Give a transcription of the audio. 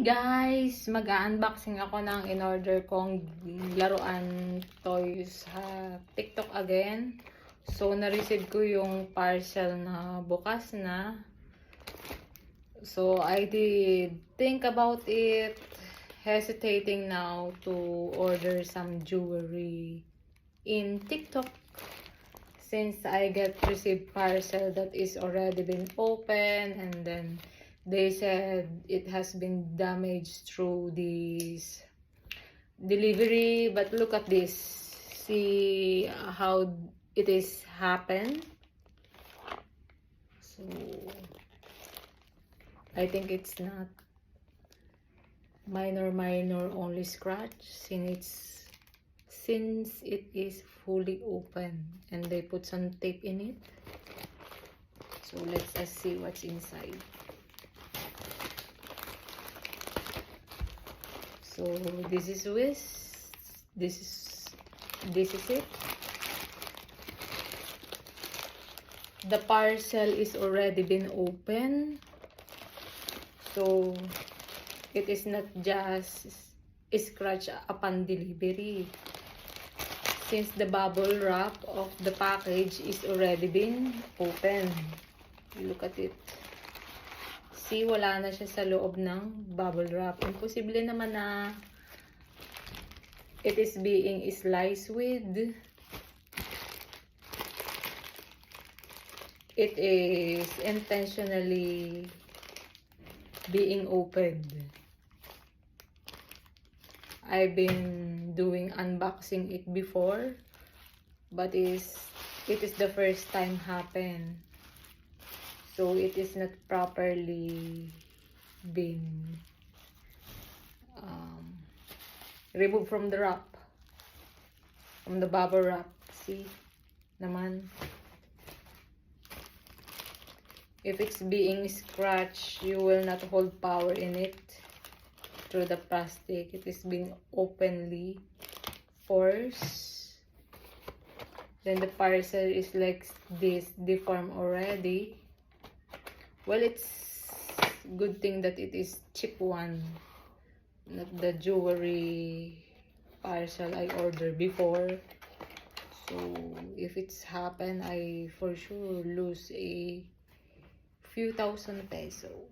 guys! Mag-unboxing ako ng in-order kong laruan toys sa TikTok again. So, na-receive ko yung parcel na bukas na. So, I did think about it. Hesitating now to order some jewelry in TikTok. Since I get received parcel that is already been open and then they said it has been damaged through this delivery but look at this. See how it is happened so i think it's not minor minor only scratch. Since it's since it is fully open and they put some tape in it. So let's just see what's inside So this is with this is this is it. The parcel is already been open. So it is not just scratch upon delivery. Since the bubble wrap of the package is already been open. Look at it. See, wala na siya sa loob ng bubble wrap. Imposible naman na it is being sliced with. It is intentionally being opened. I've been doing unboxing it before, but is it is the first time happen. So it is not properly been um, removed from the wrap. From the bubble wrap. See? Naman. If it's being scratched, you will not hold power in it through the plastic. It is being openly forced. Then the parcel is like this, deformed already. Well, it's good thing that it is cheap one. Not the jewelry parcel I ordered before. So, if it's happened, I for sure lose a few thousand pesos.